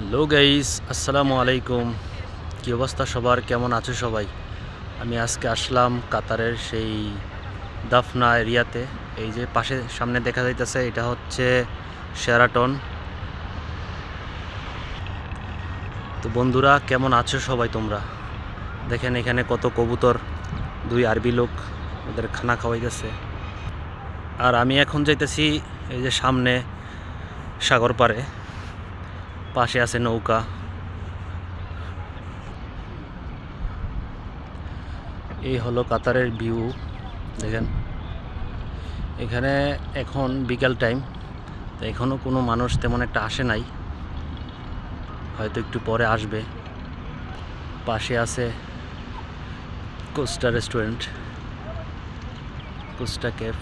Hello guys, আসসালামু আলাইকুম। কী অবস্থা সবার? কেমন আছো সবাই? আমি আজকে আসলাম কাতারের সেই দাফনা এরিয়াতে। এই যে পাশে, সামনে দেখা যাইতেছে, এটা হচ্ছে শেরাটন তো বন্ধুরা, কেমন আছো সবাই তোমরা? দেখেন এখানে কত কবুতর, দুই আরবি লোক ওদের খানা খাওয়াইতেছে। আর আমি এখন যাইতেছি এই যে সামনে সাগর পাড়ে। পাশে আছে নৌকা। এই হলো কাতারের ভিউ, দেখেন। এখানে এখন বিকাল টাইম, তো এখনও কোনো মানুষ তেমন একটা আসে নাই। হয়তো একটু পরে আসবে। পাশে আছে কোস্টা রেস্টুরেন্ট, কোস্টা ক্যাফ।